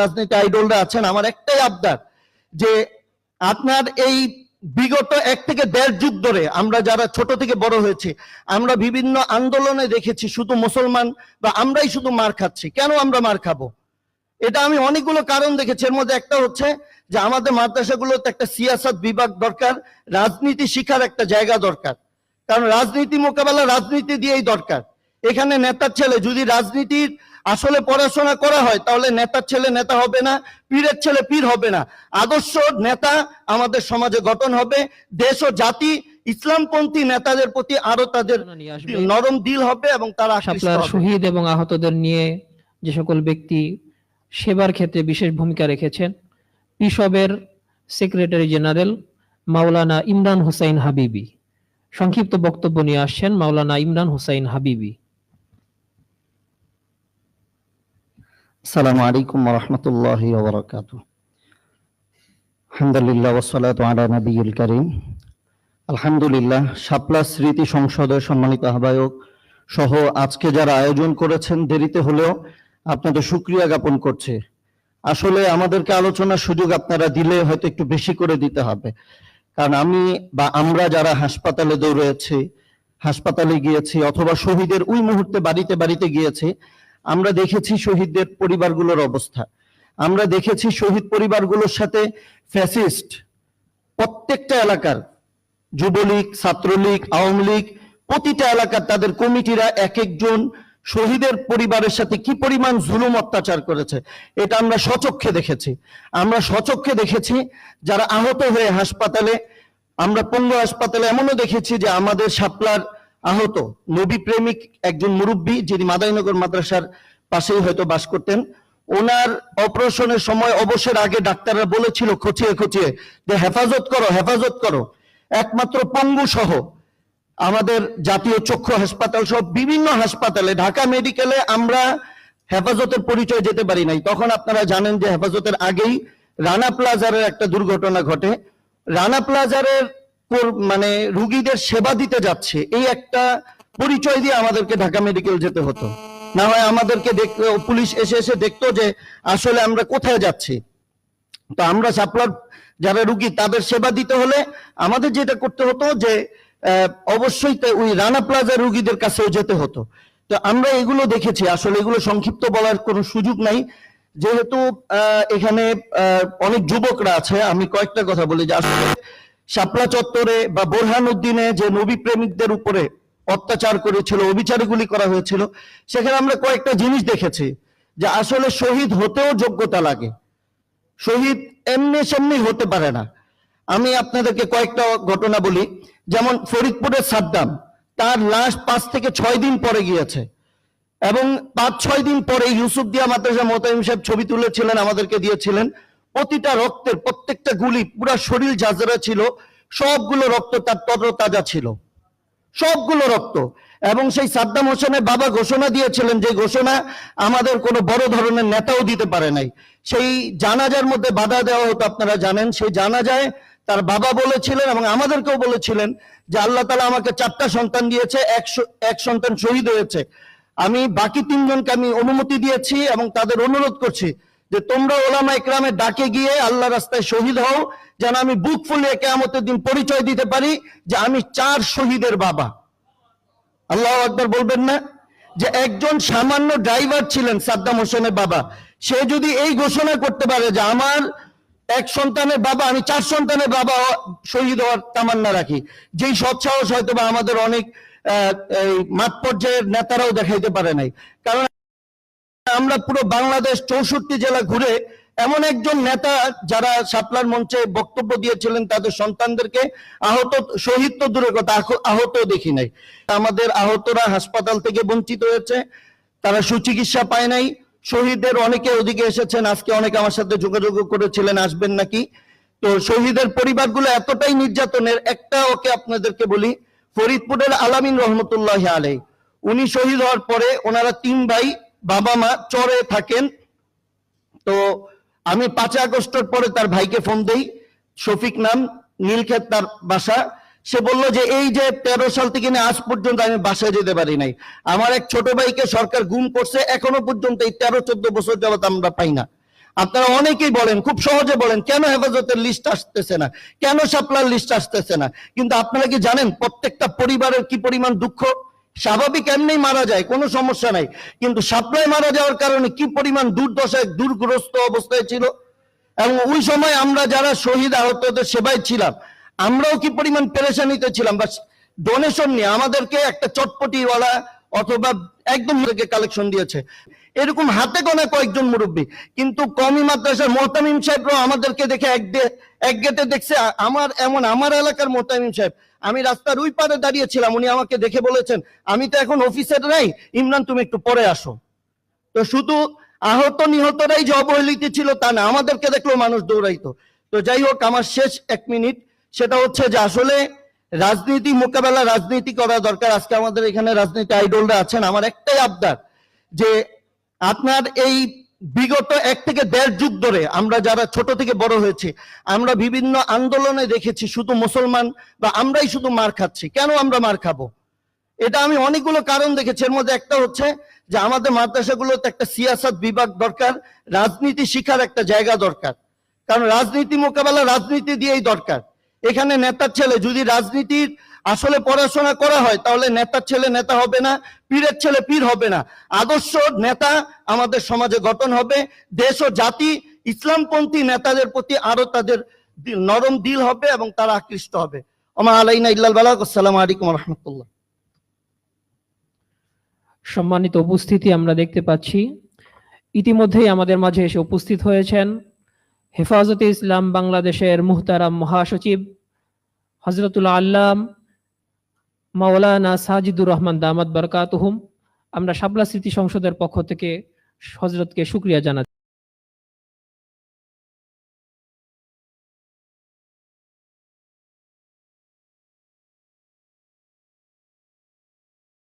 রাজনীতি আইডলরা আছেন, আমার একটাই আবদার যে আপনার এই বিগত এক থেকে দেড় যুগ ধরে আমরা যারা ছোট থেকে বড় হয়েছে, আমরা বিভিন্ন আন্দোলনে দেখেছি শুধু মুসলমান বা আমরাই শুধু মার খাচ্ছি। কেন আমরা মার খাব? এটা আমি অনেকগুলো কারণ দেখেছি। এর মধ্যে একটা হচ্ছে যে আমাদের মাদ্রাসাগুলোতে একটা সিয়াসত বিভাগ দরকার, রাজনীতি শিখার একটা জায়গা দরকার। কারণ রাজনীতি মোকাবেলা রাজনীতি দিয়েই দরকার। এখানে নেতার ছেলে যদি রাজনীতির আসলে পড়াশোনা করা হয় তাহলে নেতার ছেলে নেতা হবে না পীরের ছেলে পীর হবে না। আদর্শ নেতা আমাদের সমাজে গঠন হবে দেশ ও জাতি ইসলামপন্থী নেতাদের প্রতি আরও তাদের নরম দিল হবে এবং তারা শহীদ এবং আহতদের নিয়ে যে সকল ব্যক্তি সেবার ক্ষেত্রে বিশেষ ভূমিকা রেখেছেন পিসবের সেক্রেটারি জেনারেল মাওলানা ইমরান হুসাইন হাবিবি। সংক্ষিপ্ত বক্তব্য নিয়ে আসছেন মাওলানা ইমরান হুসাইন হাবিবি। السلام عليكم ورحمة الله وبركاته الحمد لله والصلاة على نبي الكريم আলহামদুলিল্লাহ শাপলা স্মৃতি সংসদের সম্মানিত আহ্বায়ক সহ আজকে যারা আয়োজন করেছেন দেরিতে হলেও আপনাদের সুক্রিয়া জ্ঞাপন করছে আসলে আমাদেরকে আলোচনার সুযোগ আপনারা দিলে হয়তো একটু বেশি করে দিতে হবে কারণ আমি বা আমরা যারা হাসপাতালে দৌড়েছি হাসপাতালে গিয়েছি অথবা শহীদের ওই মুহূর্তে বাড়িতে বাড়িতে গিয়েছি আমরা দেখেছি শহীদদের পরিবারগুলোর অবস্থা। আমরা দেখেছি শহীদ পরিবারগুলোর সাথে ফ্যাসিস্ট প্রত্যেকটা এলাকার, যুবলীগ, ছাত্রলীগ আওয়ামী লীগ প্রতিটা এলাকার তাদের কমিটিরা এক একজন শহীদের পরিবারের সাথে কি পরিমাণ জুলুম অত্যাচার করেছে, এটা আমরা সচক্ষে দেখেছি। আমরা সচক্ষে দেখেছি যারা আহত হয়ে হাসপাতালে, আমরা পঙ্গ হাসপাতালে এমনও দেখেছি যে আমাদের শাপলার আহত নবী প্রেমিক একজন মুরব্বী যিনি মাদাইনগর মাদ্রাসার পাশেই হয়তো বাস করতেন। ওনার অপারেশনের সময় অবসর আগে ডাক্তাররা বলেছিল, খচিয়ে খচিয়ে, যে হেফাজত করো হেফাজত করো। একমাত্র পঙ্গু সহ আমাদের জাতীয় চক্ষু হাসপাতাল সহ বিভিন্ন হাসপাতালে, ঢাকা মেডিকেলে আমরা হেফাজতের পরিচয় যেতে পারি নাই। তখন আপনারা জানেন যে হেফাজতের আগেই রানা প্লাজারের একটা দুর্ঘটনা ঘটে। রানা প্লাজারের মানে রুগীদের সেবা দিতে যাচ্ছে, এই একটা পরিচয় দিয়ে আমাদেরকে ঢাকা মেডিকেল যেতে হতো। না হয় আমাদেরকে পুলিশ এসে এসে দেখতো যে আসলে আমরা কোথায় যাচ্ছি। তো আমরা সাপ্লার যারা রুগী, তাদের সেবা দিতে হলে আমাদের যেটা করতে হতো যে অবশ্যই ওই রানা প্লাজা রুগীদের কাছেও যেতে হতো। তো আমরা এগুলো দেখেছি, আসলে এগুলো সংক্ষিপ্ত বলার কোনো সুযোগ নাই। যেহেতু এখানে অনেক যুবকরা আছে, আমি কয়েকটা কথা বলি। যে আসলে শাপলা চত্বরে বা বোরহান উদ্দিনে যে নবী প্রেমিকদের উপরে অত্যাচার করেছিল, অবিচারগুলি করা হয়েছিল, সেখানে আমরা কয়েকটা জিনিস দেখেছি যে আসলে শহীদ হতেও যোগ্যতা লাগে। শহীদ এমনি সেমনি হতে পারে না। আমি আপনাদেরকে কয়েকটা ঘটনা বলি। যেমন ফরিদপুরের সাদ্দাম, তার লাশ পাঁচ থেকে ছয় দিন পরে গিয়েছে এবং পাঁচ ছয় দিন পরে ইউসুফ দিয়া মাদ্রাসা মোতাইম সাহেব ছবি তুলেছিলেন, আমাদেরকে দিয়েছিলেন। প্রতিটা রক্তের প্রত্যেকটা গুলি পুরা শরীর জাজরা ছিল, সবগুলো রক্ত তার তরতাজা ছিল। সবগুলো রক্ত। এবং সেই সাদ্দাম হোসেনের বাবা ঘোষণা দিয়েছিলেন যে ঘোষণা আমাদের কোনো বড় ধরনের নেতাও দিতে পারে নাই। সেই জানাজার মধ্যে বাধা দেওয়া হতো, আপনারা জানেন। সেই জানাজায় তার বাবা বলেছিলেন এবং আমাদেরকেও বলেছিলেন যে, আল্লাহ তালা আমাকে চারটা সন্তান দিয়েছে এক সন্তান শহীদ হয়েছে। আমি বাকি তিনজনকে আমি অনুমতি দিয়েছি এবং তাদের অনুরোধ করছি যে তোমরা ওলামা ইকরামের ডাকে গিয়ে আল্লাহ রাস্তায় শহীদ হও যেন আমি বুক ফুলিয়ে কেয়ামতের দিন পরিচয় দিতে পারি যে আমি চার শহীদের বাবা। আল্লাহ আকবর বলবেন না? যে একজন সামান্য ড্রাইভার ছিলেন সাদ্দাম হোসেনের বাবা। সে যদি এই ঘোষণা করতে পারে যে আমার এক সন্তানের বাবা আমি চার সন্তানের বাবা শহীদ হওয়ার তামান্না রাখি যেই সৎসাহস হয়তো বা আমাদের অনেক আহ, মাঠ পর্যায়ের নেতারাও দেখাইতে পারে নাই। কারণ আমরা পুরো বাংলাদেশ চৌষট্টি জেলা ঘুরে এমন একজন নেতা যারা শাপলার মঞ্চে বক্তব্য দিয়েছিলেন, তাদের সন্তানদেরকে আহত, শহীদ তো দূরের কথা আহত দেখি নাই। আমাদের আহতরা হাসপাতাল থেকে বঞ্চিত হয়েছে, তারা সুচিকিৎসা পায় নাই। শহীদদের অনেকে ওদিকে এসেছেন, আজকে অনেকে আমার সাথে যোগাযোগ করেছিলেন, আসবেন নাকি? তো শহীদের পরিবারগুলো এতটাই নির্যাতনের, একটা ওকে আপনাদেরকে বলি, ফরিদপুরের আলামিন রহমতুল্লাহ আলাই উনি শহীদ হওয়ার পরে ওনারা তিন ভাই বাবা মা চরে থাকেন। তো আমি পাঁচই আগস্টের পরে তার ভাইকে ফোন দেই। শফিক নাম, নীলক্ষেত তার বাসা। সে বলল যে, এই যে তেরো সাল থেকে নিয়ে আজ পর্যন্ত আমি বাসায় যেতে পারি নাই। আমার এক ছোট ভাইকে সরকার গুম করছে, এখনও পর্যন্ত এই তেরো চোদ্দ বছর যাবত আমরা পাই না। আপনারা অনেকেই বলেন, খুব সহজে বলেন, কেন হেফাজতের লিস্ট আসতেছে না? কেন সাপলার লিস্ট আসতেছে না? কিন্তু আপনারা কি জানেন, প্রত্যেকটা পরিবারের কি পরিমাণ দুঃখ? স্বাভাবিক এমনি মারা যায়, কোনো সমস্যা নাই। কিন্তু সাপ্লাই মারা যাওয়ার কারণে কি পরিমাণ দুর্দশায় দুর্গ্রস্ত অবস্থায় ছিল? এবং ওই সময় আমরা যারা শহীদ আহতদের সেবায় ছিলাম, আমরাও কি পরিমাণ পেরেশানিতে ছিলাম? বা ডোনেশন নিয়ে আমাদেরকে একটা চটপটিওয়ালা অথবা একদম কালেকশন দিয়েছে। এরকম হাতে গোনা কয়েকজন মুরব্বী। কিন্তু কমি মাদ্রাসার মোহতামিম সাহেবরাও আমাদেরকে দেখে এক এক গেটে দেখছে আমার এমন আমার এলাকার মোহতামিম সাহেব। আমি রাস্তার ওই পারে দাঁড়িয়েছিলাম উনি আমাকে দেখে বলেছেন, আমি তো এখন অফিসের নাই, ইমরান তুমি একটু পরে আসো। তো শুধু আহত নিহতরাই যে অবহেলিত ছিল তা না, আমাদেরকে দেখলেও মানুষ দৌড়াইতো। তো যাই হোক, আমার শেষ এক মিনিট। সেটা হচ্ছে যে আসলে রাজনীতি মোকাবেলা রাজনীতি করা দরকার। আজকে আমাদের এখানে রাজনীতি আইডলরা আছেন। আমার একটাই আবদার যে আপনার এই বিগত এক থেকে দেড় যুগ ধরে আমরা যারা ছোট থেকে বড় হয়েছি, আমরা বিভিন্ন আন্দোলনে দেখেছি শুধু মুসলমান বা আমরাই শুধু মার খাচ্ছি। কেন আমরা মার খাব? এটা আমি অনেকগুলো কারণ দেখেছি। এর মধ্যে একটা হচ্ছে যে আমাদের মাদ্রাসাগুলোতে একটা সিয়াসত বিভাগ দরকার, রাজনীতি শিখার একটা জায়গা দরকার। কারণ রাজনীতি মোকাবেলা রাজনীতি দিয়েই দরকার। এখানে নেতার ছেলে যদি রাজনীতির আসলে পড়াশোনা করা হয়, তাহলে নেতার ছেলে নেতা হবে না, পীরের ছেলে পীর হবে না। আদর্শ নেতা আমাদের সমাজে গঠন হবে, দেশ ও জাতি, ইসলামপন্থী নেতাদের প্রতি আরও তাদের নরম দিল হবে এবং তারা আকৃষ্ট হবে। ওমা আলাইনা ইল্লাল বালাক আসসালামু আলাইকুম রহমতুল্লাহ। সম্মানিত উপস্থিতি আমরা দেখতে পাচ্ছি। ইতিমধ্যেই আমাদের মাঝে এসে উপস্থিত হয়েছেন হেফাজতে ইসলাম বাংলাদেশের মুহতারাম মহাসচিব হজরতুল আল্লাম মাওলানা সাজিদুর রহমান দামাদ বরকাতহুম। আমরা শাপলা স্মৃতি সংসদের পক্ষ থেকে হজরতকে শুক্রিয়া জানাচ্ছি।